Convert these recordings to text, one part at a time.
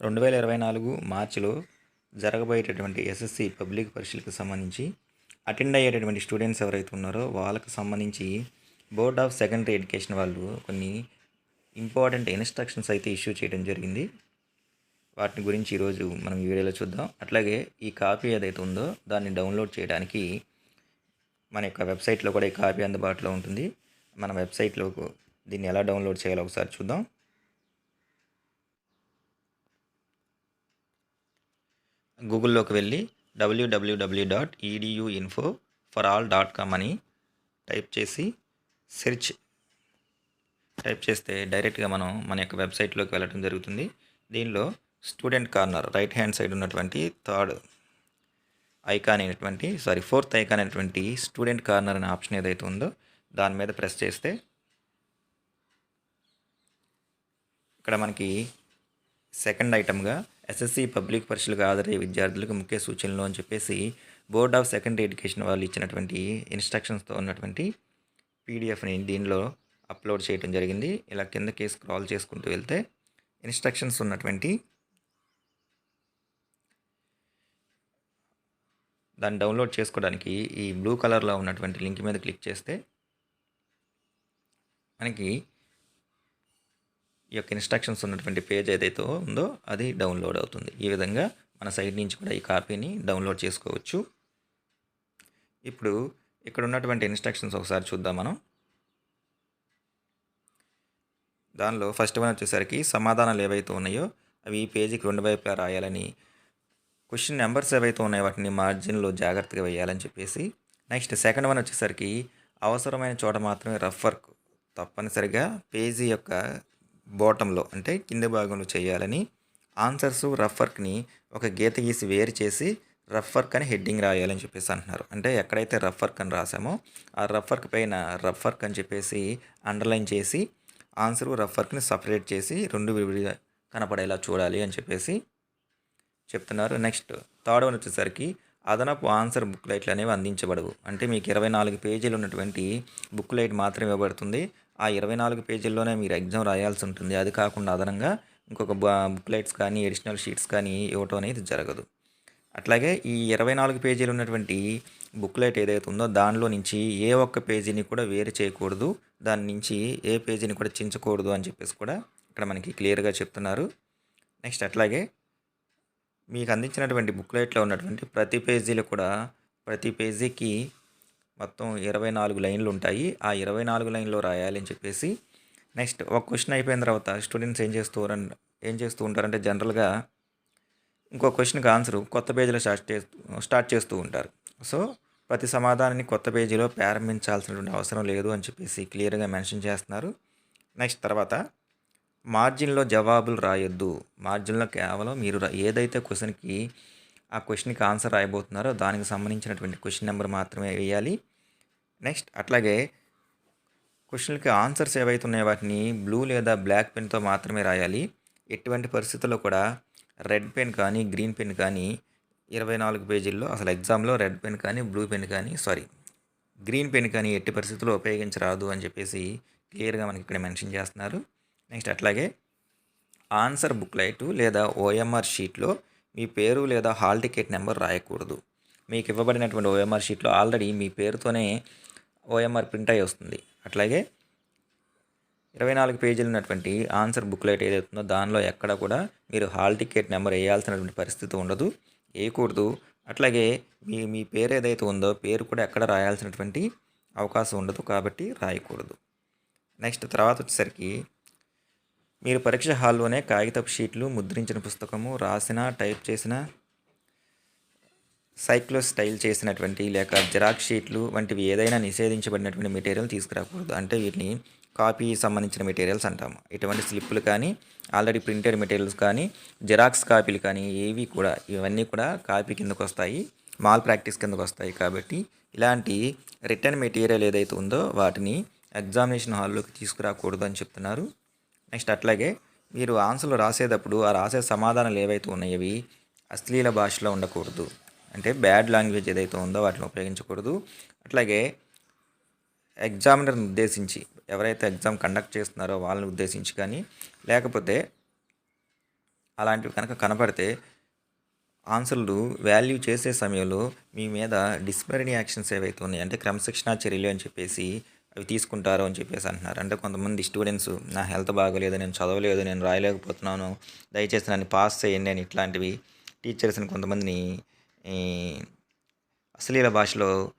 రెండు వేల ఇరవై నాలుగు మార్చిలో జరగబోయేటటువంటి ఎస్ఎస్సి పబ్లిక్ పరీక్షలకు సంబంధించి అటెండ్ అయ్యేటటువంటి స్టూడెంట్స్ ఎవరైతే ఉన్నారో వాళ్ళకి సంబంధించి బోర్డ్ ఆఫ్ సెకండరీ ఎడ్యుకేషన్ వాళ్ళు కొన్ని ఇంపార్టెంట్ ఇన్స్ట్రక్షన్స్ అయితే ఇష్యూ చేయడం జరిగింది. వాటిని గురించి ఈరోజు మనం ఈ వీడియోలో చూద్దాం. అట్లాగే ఈ కాపీ ఏదైతే ఉందో దాన్ని డౌన్లోడ్ చేయడానికి మన యొక్క వెబ్సైట్లో కూడా ఈ కాపీ అందుబాటులో ఉంటుంది. మన వెబ్సైట్లో దీన్ని ఎలా డౌన్లోడ్ చేయాలో ఒకసారి చూద్దాం. గూగుల్లోకి వెళ్ళి W W W dot E D U info for all dot com అని టైప్ చేసి సెర్చ్ టైప్ చేస్తే డైరెక్ట్గా మనం మన యొక్క వెబ్సైట్లోకి వెళ్ళడం జరుగుతుంది. దీనిలో student corner right hand side ఉన్నటువంటి థర్డ్ ఐకాన్ అయినటువంటి సారీ ఫోర్త్ ఐకాన్ అయినటువంటి స్టూడెంట్ కార్నర్ అనే ఆప్షన్ ఏదైతే ఉందో దాని మీద ప్రెస్ చేస్తే ఇక్కడ మనకి సెకండ్ ఐటమ్గా ఎస్ఎస్సి పబ్లిక్ పరీక్షలకు హాజరయ్యే విద్యార్థులకు ముఖ్య సూచనలు అని చెప్పేసి బోర్డ్ ఆఫ్ సెకండరీ ఎడ్యుకేషన్ వాళ్ళు ఇచ్చినటువంటి ఇన్స్ట్రక్షన్స్తో ఉన్నటువంటి పీడిఎఫ్ని దీనిలో అప్లోడ్ చేయడం జరిగింది. ఇలా కిందకి స్క్రాల్ చేసుకుంటూ వెళ్తే ఇన్స్ట్రక్షన్స్ ఉన్నటువంటి దాన్ని డౌన్లోడ్ చేసుకోవడానికి ఈ బ్లూ కలర్లో ఉన్నటువంటి లింక్ మీద క్లిక్ చేస్తే మనకి ఈ యొక్క ఇన్స్ట్రక్షన్స్ ఉన్నటువంటి పేజ్ ఏదైతే ఉందో అది డౌన్లోడ్ అవుతుంది. ఈ విధంగా మన సైట్ నుంచి కూడా ఈ కాపీని డౌన్లోడ్ చేసుకోవచ్చు. ఇప్పుడు ఇక్కడ ఉన్నటువంటి ఇన్స్ట్రక్షన్స్ ఒకసారి చూద్దాం మనం. దానిలో ఫస్ట్ వన్ వచ్చేసరికి సమాధానాలు ఏవైతే ఉన్నాయో అవి ఈ పేజీకి రెండు వైపులా రాయాలని క్వశ్చన్ నెంబర్స్ ఏవైతే ఉన్నాయో వాటిని మార్జిన్లో జాగ్రత్తగా వేయాలని చెప్పేసి నెక్స్ట్ సెకండ్ వన్ వచ్చేసరికి అవసరమైన చోట మాత్రమే రఫ్ వర్క్ తప్పనిసరిగా పేజీ యొక్క బాటంలో అంటే కింది భాగంలో చేయాలని ఆన్సర్స్ రఫ్ వర్క్ని ఒక గీత గీసి వేరు చేసి రఫ్ వర్క్ అని హెడ్డింగ్ రాయాలని చెప్పేసి అంటున్నారు. అంటే ఎక్కడైతే రఫ్ వర్క్ అని రాసామో ఆ రఫ్ వర్క్ పైన రఫ్ వర్క్ అని చెప్పేసి అండర్లైన్ చేసి ఆన్సర్ రఫ్ వర్క్ని సపరేట్ చేసి రెండు విడిగా కనపడేలా చూడాలి అని చెప్పేసి చెప్తున్నారు. నెక్స్ట్ థర్డ్ వన్ వచ్చేసరికి అదనపు ఆన్సర్ బుక్ లైట్లు అనేవి అందించబడవు. అంటే మీకు ఇరవై నాలుగు పేజీలు ఉన్నటువంటి బుక్ లైట్ మాత్రమే ఇవ్వబడుతుంది. ఆ ఇరవై నాలుగు పేజీల్లోనే మీరు ఎగ్జామ్ రాయాల్సి ఉంటుంది. అది కాకుండా అదనంగా ఇంకొక బుక్ లైట్స్ కానీ ఎడిషనల్ షీట్స్ కానీ ఇవ్వటం అనేది జరగదు. అట్లాగే ఈ ఇరవై నాలుగు పేజీలు ఉన్నటువంటి బుక్లెట్ ఏదైతే ఉందో దానిలో నుంచి ఏ ఒక్క పేజీని కూడా వేరు చేయకూడదు. దాని నుంచి ఏ పేజీని కూడా చించకూడదు అని చెప్పేసి కూడా ఇక్కడ మనకి క్లియర్గా చెప్తున్నారు. నెక్స్ట్ అట్లాగే మీకు అందించినటువంటి బుక్లెట్లో ఉన్నటువంటి ప్రతి పేజీలో కూడా ప్రతి పేజీకి మొత్తం ఇరవై నాలుగు లైన్లు ఉంటాయి. ఆ ఇరవై నాలుగు లైన్లో రాయాలి అని చెప్పేసి నెక్స్ట్ ఒక క్వశ్చన్ అయిపోయిన తర్వాత స్టూడెంట్స్ ఏం చేస్తూ ఏం చేస్తూ ఉంటారంటే జనరల్గా ఇంకో క్వశ్చన్కి ఆన్సర్ కొత్త పేజీలో స్టార్ట్ చేస్తూ స్టార్ట్ చేస్తూ ఉంటారు. సో ప్రతి సమాధానాన్ని కొత్త పేజీలో ప్రారంభించాల్సినటువంటి అవసరం లేదు అని చెప్పేసి క్లియర్గా మెన్షన్ చేస్తున్నారు. నెక్స్ట్ తర్వాత మార్జిన్లో జవాబులు రాయొద్దు. మార్జిన్లో కేవలం మీరు ఏదైతే క్వశ్చన్కి ఆ క్వశ్చన్కి ఆన్సర్ రాయబోతున్నారో దానికి సంబంధించినటువంటి క్వశ్చన్ నెంబర్ మాత్రమే వేయాలి. నెక్స్ట్ అట్లాగే క్వశ్చన్లకి ఆన్సర్స్ ఏవైతే ఉన్నాయో వాటిని బ్లూ లేదా బ్లాక్ పెన్తో మాత్రమే రాయాలి. ఎటువంటి పరిస్థితుల్లో కూడా రెడ్ పెన్ కానీ గ్రీన్ పెన్ కానీ ఇరవై నాలుగు పేజీల్లో అసలు ఎగ్జామ్లో రెడ్ పెన్ కానీ బ్లూ పెన్ కానీ సారీ గ్రీన్ పెన్ కానీ ఎట్టి పరిస్థితుల్లో ఉపయోగించరాదు అని చెప్పేసి క్లియర్గా మనకి ఇక్కడ మెన్షన్ చేస్తున్నారు. నెక్స్ట్ అట్లాగే ఆన్సర్ బుక్లైట్ లేదా ఓఎంఆర్ షీట్లో మీ పేరు లేదా హాల్ టికెట్ నెంబర్ రాయకూడదు. మీకు ఇవ్వబడినటువంటి ఓఎంఆర్ షీట్లో ఆల్రెడీ మీ పేరుతోనే ఓఎంఆర్ ప్రింట్ అయి వస్తుంది. అట్లాగే ఇరవై నాలుగు పేజీలు ఉన్నటువంటి ఆన్సర్ బుక్లెట్ ఏదైతుందో దానిలో ఎక్కడ కూడా మీరు హాల్ టికెట్ నెంబర్ వేయాల్సినటువంటి పరిస్థితి ఉండదు. వేయకూడదు. అట్లాగే మీ మీ పేరు ఏదైతే ఉందో పేరు కూడా ఎక్కడ రాయాల్సినటువంటి అవకాశం ఉండదు కాబట్టి రాయకూడదు. నెక్స్ట్ తర్వాత వచ్చేసరికి మీరు పరీక్ష హాల్లోనే కాగితపు షీట్లు ముద్రించిన పుస్తకము రాసిన టైప్ చేసిన సైక్లో స్టైల్ చేసినటువంటి లేక జిరాక్స్ షీట్లు వంటివి ఏదైనా నిషేధించబడినటువంటి మెటీరియల్ తీసుకురాకూడదు. అంటే వీటిని కాపీ సంబంధించిన మెటీరియల్స్ అంటాము. ఇటువంటి స్లిప్పులు కానీ ఆల్రెడీ ప్రింటెడ్ మెటీరియల్స్ కానీ జిరాక్స్ కాపీలు కానీ ఏవి కూడా ఇవన్నీ కూడా కాపీ కిందకు వస్తాయి మాల్ ప్రాక్టీస్ కిందకు వస్తాయి కాబట్టి ఇలాంటి రిటర్న్ మెటీరియల్ ఏదైతే ఉందో వాటిని ఎగ్జామినేషన్ హాల్లోకి తీసుకురాకూడదు అని చెప్తున్నారు. నెక్స్ట్ అట్లాగే మీరు ఆన్సర్లు రాసేటప్పుడు ఆ రాసే సమాధానాలు ఏవైతే ఉన్నాయో అవి అశ్లీల భాషలో ఉండకూడదు. అంటే బ్యాడ్ లాంగ్వేజ్ ఏదైతే ఉందో వాటిని ఉపయోగించకూడదు. అట్లాగే ఎగ్జామినర్ని ఉద్దేశించి ఎవరైతే ఎగ్జామ్ కండక్ట్ చేస్తున్నారో వాళ్ళని ఉద్దేశించి కానీ లేకపోతే అలాంటివి కనుక కనపడితే ఆన్సర్లు వాల్యూ చేసే సమయంలో మీ మీద డిసిప్లినరీ యాక్షన్స్ ఏవైతే ఉన్నాయి అంటే క్రమశిక్షణా చర్యలు అని చెప్పేసి అవి తీసుకుంటారు అని చెప్పేసి అంటున్నారు. అంటే కొంతమంది స్టూడెంట్స్ నా హెల్త్ బాగోలేదు నేను చదవలేదు నేను రాయలేకపోతున్నాను దయచేసి నన్ను పాస్ చేయండి అని ఇట్లాంటివి టీచర్స్ని కొంతమందిని అశ్లీల భాషలో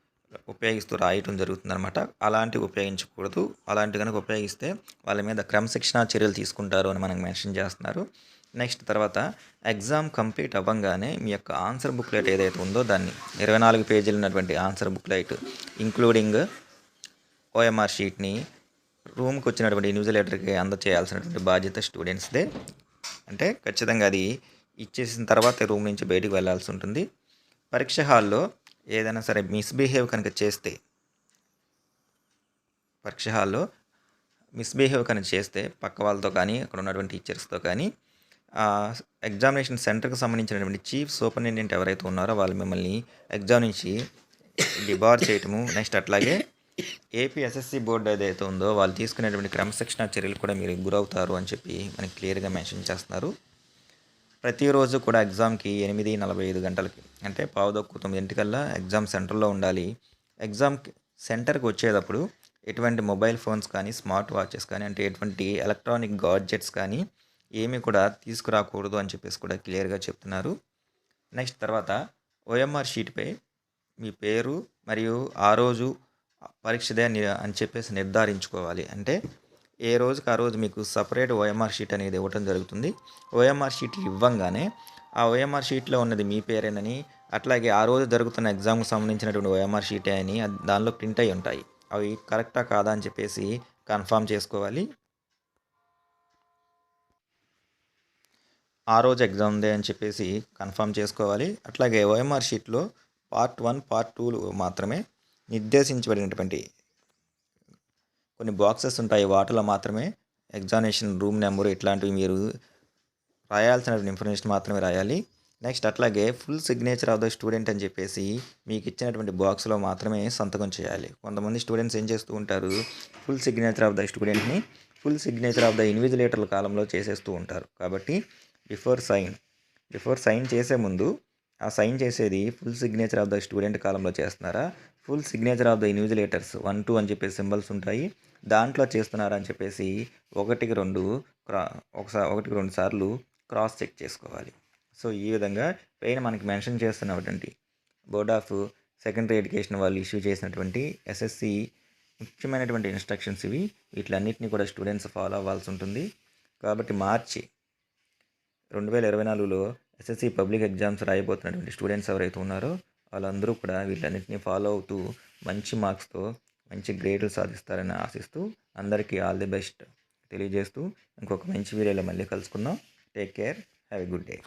ఉపయోగిస్తూ రాయటం జరుగుతుందన్నమాట. అలాంటివి ఉపయోగించకూడదు. అలాంటి కనుక ఉపయోగిస్తే వాళ్ళ మీద క్రమశిక్షణా చర్యలు తీసుకుంటారు అని మనకు మెన్షన్ చేస్తున్నారు. నెక్స్ట్ తర్వాత ఎగ్జామ్ కంప్లీట్ అవ్వగానే మీ యొక్క ఆన్సర్ బుక్లెట్ ఏదైతే ఉందో దాన్ని ఇరవై నాలుగు పేజీలు ఉన్నటువంటి ఆన్సర్ బుక్లెట్ ఇంక్లూడింగ్ ఓఎంఆర్ షీట్ని రూమ్కి వచ్చినటువంటి ఇన్విజిలేటర్కి అందచేయాల్సినటువంటి బాధ్యత స్టూడెంట్స్దే. అంటే ఖచ్చితంగా అది ఇచ్చేసిన తర్వాత రూమ్ నుంచి బయటికి వెళ్ళాల్సి ఉంటుంది. పరీక్ష హాల్లో ఏదైనా సరే మిస్బిహేవ్ కనుక చేస్తే పరీక్ష హాల్లో మిస్బిహేవ్ కనుక చేస్తే పక్క వాళ్ళతో కానీ అక్కడ ఉన్నటువంటి టీచర్స్తో కానీ ఎగ్జామినేషన్ సెంటర్కి సంబంధించినటువంటి చీఫ్ సూపరింటెండెంట్ ఎవరైతే ఉన్నారో వాళ్ళు మిమ్మల్ని ఎగ్జామ్ నుంచి డిబార్ చేయటము నెక్స్ట్ అట్లాగే ఏపీ ఎస్ఎస్సి బోర్డు ఏదైతే ఉందో వాళ్ళు తీసుకునేటువంటి క్రమశిక్షణ చర్యలు కూడా మీరు గురవుతారు అని చెప్పి మనకి క్లియర్గా మెన్షన్ చేస్తున్నారు. ప్రతిరోజు కూడా ఎగ్జామ్కి ఎనిమిది నలభై ఐదు గంటలకి. అంటే పావుదొక్కు తొమ్మిదింటికల్లా ఎగ్జామ్ సెంటర్లో ఉండాలి. ఎగ్జామ్ సెంటర్కి వచ్చేటప్పుడు ఎటువంటి మొబైల్ ఫోన్స్ కానీ స్మార్ట్ వాచెస్ కానీ అంటే ఎటువంటి ఎలక్ట్రానిక్ గాడ్జెట్స్ కానీ ఏమీ కూడా తీసుకురాకూడదు అని చెప్పేసి కూడా క్లియర్గా చెప్తున్నారు. నెక్స్ట్ తర్వాత ఓఎంఆర్ షీట్పై మీ పేరు మరియు ఆ రోజు పరీక్షదే అని అని చెప్పేసి నిర్ధారించుకోవాలి. అంటే ఏ రోజుకి ఆ రోజు మీకు సపరేట్ ఓఎంఆర్ షీట్ అనేది ఇవ్వటం జరుగుతుంది. ఓఎంఆర్ షీట్ ఇవ్వంగానే ఆ ఓఎంఆర్ షీట్లో ఉన్నది మీ పేరేనని అట్లాగే ఆ రోజు జరుగుతున్న ఎగ్జామ్కి సంబంధించినటువంటి ఓఎంఆర్ షీటే అని దానిలో ప్రింట్ అయి ఉంటాయి. అవి కరెక్టా కాదా అని చెప్పేసి కన్ఫామ్ చేసుకోవాలి. ఆ రోజు ఎగ్జామ్ డే అని చెప్పేసి కన్ఫామ్ చేసుకోవాలి. అట్లాగే ఓఎంఆర్ షీట్లో పార్ట్ వన్ పార్ట్ టూలు మాత్రమే నిర్దేశించబడినటువంటి కొన్ని బాక్సెస్ ఉంటాయి. వాటిలో మాత్రమే ఎగ్జామినేషన్ రూమ్ నెంబర్ ఇట్లాంటివి మీరు రాయాల్సిన ఇన్ఫర్మేషన్ మాత్రమే రాయాలి. నెక్స్ట్ అట్లాగే full signature of the student అని చెప్పేసి మీకు ఇచ్చినటువంటి బాక్స్లో మాత్రమే సంతకం చేయాలి. కొంతమంది స్టూడెంట్స్ ఏం చేస్తూ ఉంటారు? ఫుల్ సిగ్నేచర్ ఆఫ్ ద స్టూడెంట్ని ఫుల్ సిగ్నేచర్ ఆఫ్ ద ఇన్విజిలేటర్ల కాలంలో చేసేస్తూ ఉంటారు. కాబట్టి బిఫోర్ సైన్ బిఫోర్ సైన్ చేసే ముందు ఆ సైన్ చేసేది full signature of the student కాలంలో చేస్తున్నారా? Full signature of the invigilators one two అని చెప్పే సింబల్స్ ఉంటాయి. దాంట్లో చేస్తున్నారని చెప్పేసి ఒకటికి రెండు క్రా ఒకసారి ఒకటికి రెండు సార్లు క్రాస్ చెక్ చేసుకోవాలి. సో ఈ విధంగా పైన మనకి మెన్షన్ చేస్తున్నటువంటి బోర్డ్ ఆఫ్ సెకండరీ ఎడ్యుకేషన్ వాళ్ళు ఇష్యూ చేసినటువంటి ఎస్ఎస్సి ముఖ్యమైనటువంటి ఇన్స్ట్రక్షన్స్ ఇవి. వీటిలన్నింటినీ కూడా స్టూడెంట్స్ ఫాలో అవ్వాల్సి ఉంటుంది. కాబట్టి మార్చి రెండు వేల ఇరవై నాలుగులో ఎస్ఎస్సి పబ్లిక్ ఎగ్జామ్స్ రాయబోతున్నటువంటి స్టూడెంట్స్ ఎవరైతే ఉన్నారో వాళ్ళందరూ కూడా వీటన్నిటిని ఫాలో అవుతూ మంచి మార్క్స్తో మంచి గ్రేడ్లు సాధిస్తారని ఆశిస్తూ అందరికీ ఆల్ ది బెస్ట్ తెలియజేస్తూ ఇంకొక మంచి వీడియోలో మళ్ళీ కలుసుకుందాం. Take care. Have a good day.